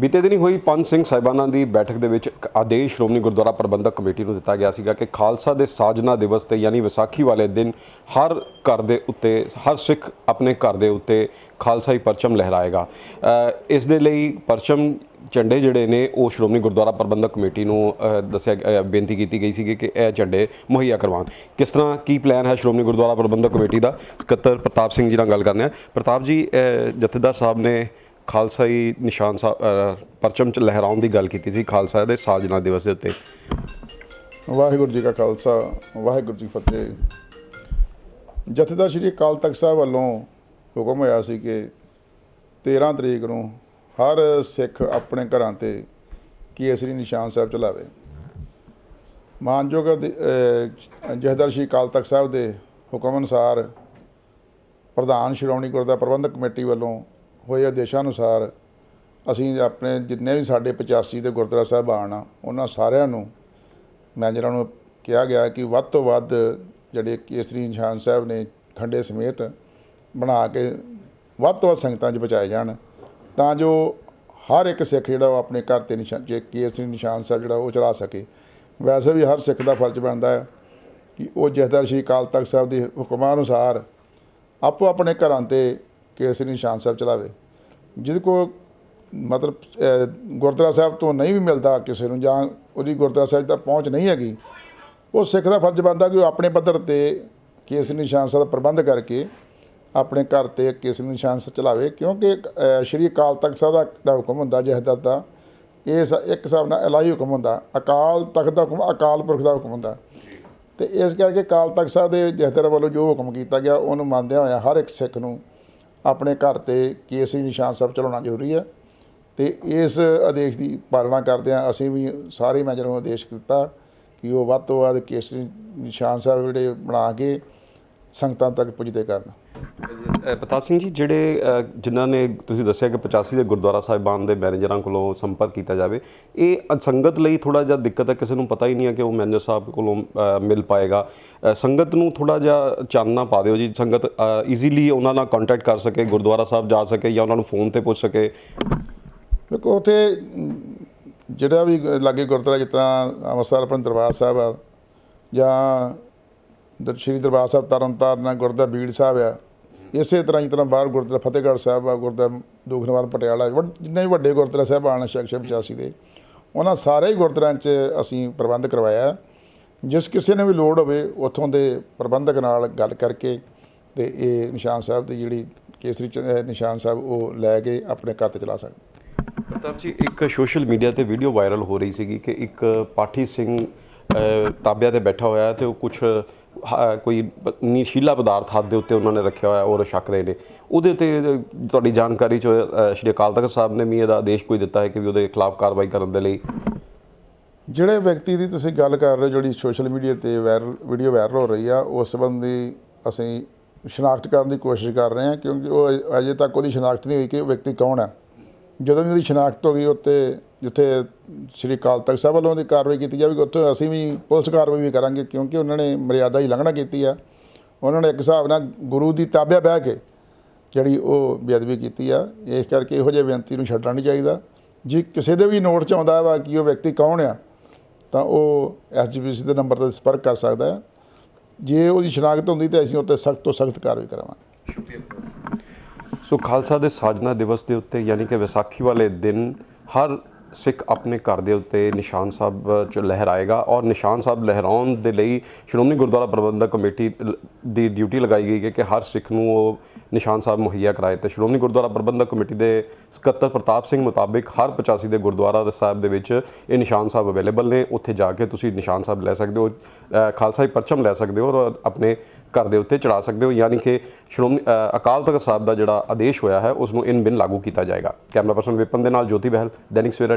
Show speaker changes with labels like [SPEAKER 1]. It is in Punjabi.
[SPEAKER 1] ਬੀਤੇ ਦਿਨੀ ਹੋਈ ਪੰਜ ਸਿੰਘ ਸਾਹਿਬਾਨਾਂ ਦੀ ਬੈਠਕ ਦੇ ਵਿੱਚ ਇੱਕ ਆਦੇਸ਼ ਸ਼੍ਰੋਮਣੀ ਗੁਰਦੁਆਰਾ ਪ੍ਰਬੰਧਕ ਕਮੇਟੀ ਨੂੰ ਦਿੱਤਾ ਗਿਆ ਸੀਗਾ ਕਿ ਖਾਲਸਾ ਦੇ ਸਾਜਨਾ ਦਿਵਸ ਤੇ ਯਾਨੀ ਵਿਸਾਖੀ ਵਾਲੇ ਦਿਨ ਹਰ ਘਰ ਦੇ ਉੱਤੇ, ਹਰ ਸਿੱਖ ਆਪਣੇ ਘਰ ਦੇ ਉੱਤੇ ਖਾਲਸਾਈ ਪਰਚਮ ਲਹਿਰਾਏਗਾ। ਇਸ ਦੇ ਲਈ ਪਰਚਮ ਝੰਡੇ ਜਿਹੜੇ ਨੇ, ਉਹ ਸ਼੍ਰੋਮਣੀ ਗੁਰਦੁਆਰਾ ਪ੍ਰਬੰਧਕ ਕਮੇਟੀ ਨੂੰ ਦੱਸਿਆ ਬੇਨਤੀ ਕੀਤੀ ਗਈ ਸੀਗੀ ਕਿ ਇਹ ਝੰਡੇ ਮੁਹੱਈਆ ਕਰਵਾਉਣ। ਕਿਸ ਤਰ੍ਹਾਂ, ਕੀ ਪਲਾਨ ਹੈ ਸ਼੍ਰੋਮਣੀ ਗੁਰਦੁਆਰਾ ਪ੍ਰਬੰਧਕ ਕਮੇਟੀ ਦਾ? ਸਕੱਤਰ ਪ੍ਰਤਾਪ ਸਿੰਘ ਜੀ ਨਾਲ ਗੱਲ ਕਰਨੇ ਆ। ਪ੍ਰਤਾਪ ਜੀ ਜਥੇਦਾਰ ਸਾਹਿਬ ਨੇ ਖਾਲਸਾਈ ਨਿਸ਼ਾਨ ਸਾਹਿਬ ਪਰਚਮ ਚ ਲਹਿਰਾਉਣ ਦੀ ਗੱਲ ਕੀਤੀ ਸੀ ਖਾਲਸਾ ਦੇ ਸਾਜਨਾ ਦਿਵਸ ਦੇ ਉੱਤੇ।
[SPEAKER 2] ਵਾਹਿਗੁਰੂ ਜੀ ਕਾ ਖਾਲਸਾ, ਵਾਹਿਗੁਰੂ ਜੀ ਫਤਿਹ। ਜਥੇਦਾਰ ਸ਼੍ਰੀ ਅਕਾਲ ਤਖਤ ਸਾਹਿਬ ਵੱਲੋਂ ਹੁਕਮ ਹੋਇਆ ਸੀ ਕਿ 13 ਤਰੀਕ ਨੂੰ ਹਰ ਸਿੱਖ ਆਪਣੇ ਘਰਾਂ ਤੇ ਕੇਸਰੀ ਨਿਸ਼ਾਨ ਸਾਹਿਬ ਚਲਾਵੇ। ਮਾਨਯੋਗ ਜਥੇਦਾਰ ਸ਼੍ਰੀ ਅਕਾਲ ਤਖਤ ਸਾਹਿਬ ਦੇ ਹੁਕਮ ਅਨੁਸਾਰ ਪ੍ਰਧਾਨ ਸ਼੍ਰੋਮਣੀ ਗੁਰਦੁਆਰਾ ਪ੍ਰਬੰਧਕ ਕਮੇਟੀ ਵੱਲੋਂ ਹੋਏ ਆਦੇਸ਼ਾਂ ਅਨੁਸਾਰ ਅਸੀਂ ਆਪਣੇ ਜਿੰਨੇ ਵੀ ਸਾਡੇ 85 ਦੇ ਗੁਰਦੁਆਰਾ ਸਾਹਿਬਾਨ ਆ, ਉਹਨਾਂ ਸਾਰਿਆਂ ਨੂੰ ਮੈਨੇਜਰਾਂ ਨੂੰ ਕਿਹਾ ਗਿਆ ਕਿ ਵੱਧ ਤੋਂ ਵੱਧ ਜਿਹੜੇ ਕੇਸਰੀ ਨਿਸ਼ਾਨ ਸਾਹਿਬ ਨੇ ਖੰਡੇ ਸਮੇਤ ਬਣਾ ਕੇ ਵੱਧ ਤੋਂ ਵੱਧ ਸੰਗਤਾਂ 'ਚ ਬਚਾਏ ਜਾਣ, ਤਾਂ ਜੋ ਹਰ ਇੱਕ ਸਿੱਖ ਜਿਹੜਾ ਉਹ ਆਪਣੇ ਘਰ ਤੇ ਨਿਸ਼ਾਨ ਜੇ ਕੇਸਰੀ ਨਿਸ਼ਾਨ ਸਾਹਿਬ ਜਿਹੜਾ ਉਹ ਚਲਾ ਸਕੇ। ਵੈਸੇ ਵੀ ਹਰ ਸਿੱਖ ਦਾ ਫਰਜ਼ ਬਣਦਾ ਹੈ ਕਿ ਉਹ ਜਥੇਦਾਰ ਸ਼੍ਰੀ ਅਕਾਲ ਤਖਤ ਸਾਹਿਬ ਦੇ ਹੁਕਮਾਂ ਅਨੁਸਾਰ ਆਪੋ ਆਪਣੇ ਘਰਾਂ ਤੇ ਕੇਸਰੀ ਨਿਸ਼ਾਨ ਸਾਹਿਬ ਚਲਾਵੇ। ਜਿਹਦੇ ਕੋ ਮਤਲਬ ਗੁਰਦੁਆਰਾ ਸਾਹਿਬ ਤੋਂ ਨਹੀਂ ਵੀ ਮਿਲਦਾ ਕਿਸੇ ਨੂੰ ਜਾਂ ਉਹਦੀ ਗੁਰਦੁਆਰਾ ਸਾਹਿਬ ਤੱਕ ਪਹੁੰਚ ਨਹੀਂ ਹੈਗੀ, ਉਹ ਸਿੱਖ ਦਾ ਫਰਜ਼ ਬਣਦਾ ਕਿ ਉਹ ਆਪਣੇ ਪੱਧਰ ਤੇ ਕੇਸਰੀ ਨਿਸ਼ਾਨ ਸਾਹਿਬ ਦਾ ਪ੍ਰਬੰਧ ਕਰਕੇ ਆਪਣੇ ਘਰ ਤੇ ਕੇਸਰੀ ਨਿਸ਼ਾਨ ਸਾਹਿਬ ਚਲਾਵੇ, ਕਿਉਂਕਿ ਸ਼੍ਰੀ ਅਕਾਲ ਤਖਤ ਸਾਹਿਬ ਦਾ ਜਿਹੜਾ ਹੁਕਮ ਹੁੰਦਾ ਜਹਦਾਰ ਦਾ? ਇਹ ਇੱਕ ਹਿਸਾਬ ਨਾਲ ਇਲਾਹੀ ਹੁਕਮ ਹੁੰਦਾ, ਅਕਾਲ ਤਖਤ ਦਾ ਹੁਕਮ, ਅਕਾਲ ਪੁਰਖ ਦਾ ਹੁਕਮ ਹੁੰਦਾ। ਤੇ ਇਸ ਕਰਕੇ ਅਕਾਲ ਤਖਤ ਸਾਹਿਬ ਦੇ ਜਹਦਰ ਵੱਲੋਂ ਜੋ ਹੁਕਮ ਕੀਤਾ ਗਿਆ, ਉਹਨੂੰ ਮੰਨਦਿਆਂ ਹੋਇਆ ਹਰ ਇੱਕ ਸਿੱਖ ਨੂੰ ਆਪਣੇ ਘਰ ਤੇ ਕੇਸਰੀ ਨਿਸ਼ਾਨ ਸਾਹਿਬ ਚਲਾਉਣਾ ਜ਼ਰੂਰੀ ਹੈ ਤੇ ਇਸ ਆਦੇਸ਼ ਦੀ ਪਾਲਣਾ ਕਰਦਿਆਂ ਅਸੀਂ ਵੀ ਸਾਰੇ ਮੈਂਬਰਾਂ ਨੂੰ ਆਦੇਸ਼ ਦਿੱਤਾ ਕਿ ਉਹ ਵੱਧ ਤੋਂ ਵੱਧ ਕੇਸਰੀ ਨਿਸ਼ਾਨ ਸਾਹਿਬ ਜਿਹੜੇ ਬਣਾ ਕੇ ਸੰਗਤਾਂ ਤੱਕ ਪੁੱਜਦੇ ਕਰਨ।
[SPEAKER 1] ਪ੍ਰਤਾਪ ਸਿੰਘ ਜੀ, ਜਿਹੜੇ ਜਿਨ੍ਹਾਂ ਨੇ ਤੁਸੀਂ ਦੱਸਿਆ ਕਿ 85 ਦੇ ਗੁਰਦੁਆਰਾ ਸਾਹਿਬਾਨ ਦੇ ਮੈਨੇਜਰਾਂ ਕੋਲੋਂ ਸੰਪਰਕ ਕੀਤਾ ਜਾਵੇ, ਇਹ ਸੰਗਤ ਲਈ ਥੋੜਾ ਜਿਹਾ ਦਿੱਕਤ ਹੈ, ਕਿਸੇ ਨੂੰ ਪਤਾ ਹੀ ਨਹੀਂ ਹੈ ਕਿ ਉਹ ਮੈਨੇਜਰ ਸਾਹਿਬ ਕੋਲੋਂ ਮਿਲ ਪਾਏਗਾ। ਸੰਗਤ ਨੂੰ ਥੋੜਾ ਜਿਹਾ ਚਾਨਣਾ ਪਾ ਦਿਓ ਜੀ, ਸੰਗਤ ਈਜ਼ੀਲੀ ਉਹਨਾਂ ਨਾਲ ਕੰਟੈਕਟ ਕਰ ਸਕੇ, ਗੁਰਦੁਆਰਾ ਸਾਹਿਬ ਜਾ ਸਕੇ ਜਾਂ ਉਹਨਾਂ ਨੂੰ ਫੋਨ ਤੇ ਪੁੱਛ ਸਕੇ।
[SPEAKER 2] ਦੇਖੋ, ਉੱਥੇ, ਜਿਹੜਾ ਵੀ ਲਾਗੇ ਗੁਰਦੁਆਰਾ, ਜਿਸ ਤਰ੍ਹਾਂ ਅੰਮ੍ਰਿਤਸਰ ਆਪਣੇ ਦਰਬਾਰ ਸਾਹਿਬ ਆ, ਜਾਂ ਸ਼੍ਰੀ ਦਰਬਾਰ ਸਾਹਿਬ ਤਰਨਤਾਰਨ ਆ, ਗੁਰਦੁਆਰਾ ਬੀੜ ਸਾਹਿਬ ਆ ਇਸੇ ਤਰ੍ਹਾਂ ਜਿਸ ਤਰ੍ਹਾਂ ਬਾਹਰ ਗੁਰਦੁਆਰਾ ਫਤਿਹਗੜ੍ਹ ਸਾਹਿਬ ਆ ਗੁਰਦੁਆਰਾ ਦੂਖਨਵਾਰ ਪਟਿਆਲਾ ਵੱਡ- ਜਿੰਨੇ ਵੀ ਵੱਡੇ ਗੁਰਦੁਆਰਾ ਸਾਹਿਬ ਆਣ ਸ਼ਖਸ 85 ਦੇ ਉਹਨਾਂ ਸਾਰੇ ਹੀ ਗੁਰਦੁਆਰਿਆਂ 'ਚ ਅਸੀਂ ਪ੍ਰਬੰਧ ਕਰਵਾਇਆ ਜਿਸ ਕਿਸੇ ਨੇ ਵੀ ਲੋੜ ਹੋਵੇ ਉੱਥੋਂ ਦੇ ਪ੍ਰਬੰਧਕ ਨਾਲ ਗੱਲ ਕਰਕੇ ਤੇ ਇਹ ਨਿਸ਼ਾਨ ਸਾਹਿਬ ਦੀ ਜਿਹੜੀ ਕੇਸਰੀ ਚ- ਨਿਸ਼ਾਨ ਸਾਹਿਬ ਉਹ ਲੈ ਕੇ ਆਪਣੇ ਘਰ ਤੇ ਚਲਾ ਸਕਦੇ।
[SPEAKER 1] ਪ੍ਰਤਾਪ ਜੀ ਇੱਕ ਸੋਸ਼ਲ ਮੀਡੀਆ ਤੇ ਵੀਡੀਓ ਵਾਇਰਲ ਹੋ ਰਹੀ ਸੀਗੀ ਕਿ ਇੱਕ ਪਾਠੀ ਸਿੰਘ ਅ, ਤਾਬਿਆਂ ਤੇ ਬੈਠਾ ਹੋਇਆ ਹੈ ਤੇ ਉਹ ਕੁਝ ਕੋਈ ਨੀਸ਼ੀਲਾ ਪਦਾਰਥ ਹੱਥ ਦੇ ਉੱਤੇ ਉਹਨਾਂ ਨੇ ਰੱਖਿਆ ਹੋਇਆ ਔਰ ਛਕ ਰਹੇ ਨੇ। ਉਹਦੇ ਤੇ ਤੁਹਾਡੀ ਜਾਣਕਾਰੀ ਚ ਸ਼੍ਰੀ ਅਕਾਲ ਤਖਤ ਸਾਹਿਬ ਨੇ ਵੀ ਇਹਦਾ ਆਦੇਸ਼ ਕੋਈ ਦਿੱਤਾ ਹੈ ਕਿ ਵੀ ਉਹਦੇ ਖਿਲਾਫ ਕਾਰਵਾਈ ਕਰਨ ਦੇ ਲਈ?
[SPEAKER 2] ਜਿਹੜੇ ਵਿਅਕਤੀ ਦੀ ਤੁਸੀਂ ਗੱਲ ਕਰ ਰਹੇ ਹੋ, ਜਿਹੜੀ ਸੋਸ਼ਲ ਮੀਡੀਆ ਤੇ ਵਾਇਰਲ, ਵੀਡੀਓ ਵਾਇਰਲ ਹੋ ਰਹੀ ਆ, ਉਸ ਸੰਬੰਧੀ ਅਸੀਂ ਸ਼ਨਾਖਤ ਕਰਨ ਦੀ ਕੋਸ਼ਿਸ਼ ਕਰ ਰਹੇ ਹਾਂ, ਕਿਉਂਕਿ ਉਹ ਅਜੇ ਤੱਕ ਉਹਦੀ ਸ਼ਨਾਖਤ ਨਹੀਂ ਹੋਈ ਕਿ ਉਹ ਵਿਅਕਤੀ ਕੌਣ ਹੈ। ਜਦੋਂ ਵੀ ਉਹਦੀ ਸ਼ਨਾਖਤ ਹੋ ਗਈ, ਉੱਤੇ ਜਿੱਥੇ ਸ੍ਰੀ ਅਕਾਲ ਤਖਤ ਸਾਹਿਬ ਵੱਲੋਂ ਦੀ ਕਾਰਵਾਈ ਕੀਤੀ ਜਾਵੇਗੀ, ਉੱਥੇ ਅਸੀਂ ਵੀ ਪੁਲਿਸ ਕਾਰਵਾਈ ਵੀ ਕਰਾਂਗੇ, ਕਿਉਂਕਿ ਉਹਨਾਂ ਨੇ ਮਰਿਆਦਾ ਦੀ ਲੰਘਣਾ ਕੀਤੀ ਆ। ਉਹਨਾਂ ਨੇ ਇੱਕ ਹਿਸਾਬ ਨਾਲ ਗੁਰੂ ਦੀ ਤਾਬਿਆ ਬਹਿ ਕੇ ਜਿਹੜੀ ਉਹ ਬੇਅਦਬੀ ਕੀਤੀ ਆ, ਇਸ ਕਰਕੇ ਇਹੋ ਜਿਹੇ ਬੇਨਤੀ ਨੂੰ ਛੱਡਣਾ ਨਹੀਂ ਚਾਹੀਦਾ। ਜੇ ਕਿਸੇ ਦੇ ਵੀ ਨੋਟ 'ਚ ਆਉਂਦਾ ਵਾ ਕਿ ਉਹ ਵਿਅਕਤੀ ਕੌਣ ਆ, ਤਾਂ ਉਹ ਐਸਜੀਪੀਸੀ ਦੇ ਨੰਬਰ ਤੇ ਸੰਪਰਕ ਕਰ ਸਕਦਾ ਹੈ ਜੇ ਉਹਦੀ ਸ਼ਨਾਖਤ ਹੁੰਦੀ ਤਾਂ ਅਸੀਂ ਉੱਤੇ ਸਖਤ ਤੋਂ ਸਖਤ ਕਾਰਵਾਈ ਕਰਾਵਾਂਗੇ।
[SPEAKER 1] ਸੋ ਖਾਲਸਾ ਦੇ ਸਾਜਨਾ ਦਿਵਸ ਦੇ ਉੱਤੇ, ਯਾਨੀ ਕਿ ਵਿਸਾਖੀ ਵਾਲੇ ਦਿਨ, ਹਰ ਸਿੱਖ ਆਪਣੇ ਘਰ ਦੇ ਉੱਤੇ ਨਿਸ਼ਾਨ ਸਾਹਿਬ ਚ ਲਹਿਰਾਏਗਾ ਔਰ ਨਿਸ਼ਾਨ ਸਾਹਿਬ ਲਹਿਰਾਉਣ ਦੇ ਲਈ ਸ਼੍ਰੋਮਣੀ ਗੁਰਦੁਆਰਾ ਪ੍ਰਬੰਧਕ ਕਮੇਟੀ ਦੀ ਡਿਊਟੀ ਲਗਾਈ ਗਈ ਹੈ ਕਿ ਹਰ ਸਿੱਖ ਨੂੰ ਉਹ ਨਿਸ਼ਾਨ ਸਾਹਿਬ ਮੁਹੱਈਆ ਕਰਾਏ ਤੇ ਸ਼੍ਰੋਮਣੀ ਗੁਰਦੁਆਰਾ ਪ੍ਰਬੰਧਕ ਕਮੇਟੀ ਦੇ ਸਕੱਤਰ ਪ੍ਰਤਾਪ ਸਿੰਘ ਮੁਤਾਬਿਕ ਹਰ 85 ਦੇ ਗੁਰਦੁਆਰਾ ਸਾਹਿਬ ਦੇ ਵਿੱਚ ਇਹ ਨਿਸ਼ਾਨ ਸਾਹਿਬ ਅਵੇਲੇਬਲ ਨੇ। ਉੱਥੇ ਜਾ ਕੇ ਤੁਸੀਂ ਨਿਸ਼ਾਨ ਸਾਹਿਬ ਲੈ ਸਕਦੇ ਹੋ ਅ, ਖਾਲਸਾਈ ਪਰਚਮ ਲੈ ਸਕਦੇ ਹੋ ਔਰ ਆਪਣੇ ਘਰ ਦੇ ਉੱਤੇ ਚੜਾ ਸਕਦੇ ਹੋ। ਯਾਨੀ ਕਿ ਸ਼੍ਰੋਮਣੀ ਅਕਾਲ ਤਖਤ ਸਾਹਿਬ ਦਾ ਜਿਹੜਾ ਆਦੇਸ਼ ਹੋਇਆ ਹੈ ਉਸ ਨੂੰ ਇਨ ਬਿਨ ਲਾਗੂ ਕੀਤਾ ਜਾਏਗਾ। ਕੈਮਰਾ ਪਰਸਨ ਵਿਪਨ ਦੇ ਨਾਲ ਜੋਤੀ ਬਹਿਲ ਦੈਨਿਕ ਸਵੇਰਾ